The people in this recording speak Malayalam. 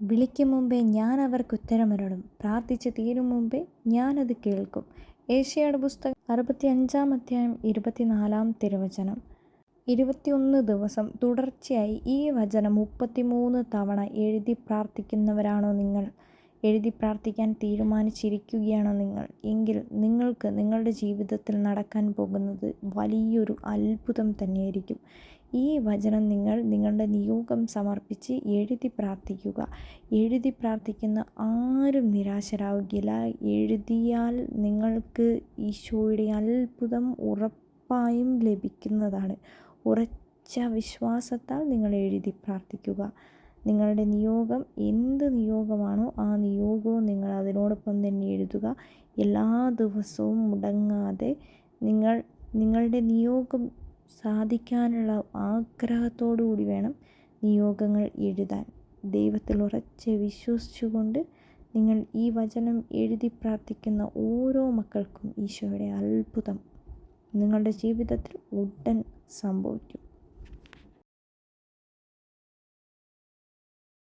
വിളിക്കും മുമ്പേ ഞാൻ അവർക്ക് ഉത്തരമരുളും. പ്രാർത്ഥിച്ച് തീരും മുമ്പേ ഞാനത് കേൾക്കും. ഏഷ്യയുടെ പുസ്തകം അറുപത്തി അഞ്ചാം അധ്യായം ഇരുപത്തിനാലാം തിരുവചനം. ഇരുപത്തിയൊന്ന് ദിവസം തുടർച്ചയായി ഈ വചനം മുപ്പത്തിമൂന്ന് തവണ എഴുതി പ്രാർത്ഥിക്കുന്നവരാണോ നിങ്ങൾ? എഴുതി പ്രാർത്ഥിക്കാൻ തീരുമാനിച്ചിരിക്കുകയാണോ നിങ്ങൾ? എങ്കിൽ നിങ്ങൾക്ക് നിങ്ങളുടെ ജീവിതത്തിൽ നടക്കാൻ പോകുന്നത് വലിയൊരു അത്ഭുതം തന്നെയായിരിക്കും. ഈ വചനം നിങ്ങൾ നിങ്ങളുടെ നിയോഗം സമർപ്പിച്ച് എഴുതി പ്രാർത്ഥിക്കുക. എഴുതി പ്രാർത്ഥിക്കുന്ന ആരും നിരാശരാവുകയില്ല. എഴുതിയാൽ നിങ്ങൾക്ക് ഈശോയുടെ അത്ഭുതം ഉറപ്പായും ലഭിക്കുന്നതാണ്. ഉറച്ച വിശ്വാസത്താൽ നിങ്ങൾ എഴുതി പ്രാർത്ഥിക്കുക. നിങ്ങളുടെ നിയോഗം എന്ത് നിയോഗമാണോ ആ നിയോഗവും നിങ്ങൾ അതിനോടൊപ്പം തന്നെ എഴുതുക. എല്ലാ ദിവസവും മുടങ്ങാതെ നിങ്ങൾ നിങ്ങളുടെ നിയോഗം സാധിക്കാനുള്ള ആഗ്രഹത്തോടു കൂടി വേണം നിയോഗങ്ങൾ എഴുതാൻ. ദൈവത്തിൽ ഉറച്ച് വിശ്വസിച്ചുകൊണ്ട് നിങ്ങൾ ഈ വചനം എഴുതി പ്രാർത്ഥിക്കുന്ന ഓരോ മക്കൾക്കും ഈശോയുടെ അത്ഭുതം നിങ്ങളുടെ ജീവിതത്തിൽ ഉടൻ സംഭവിക്കും.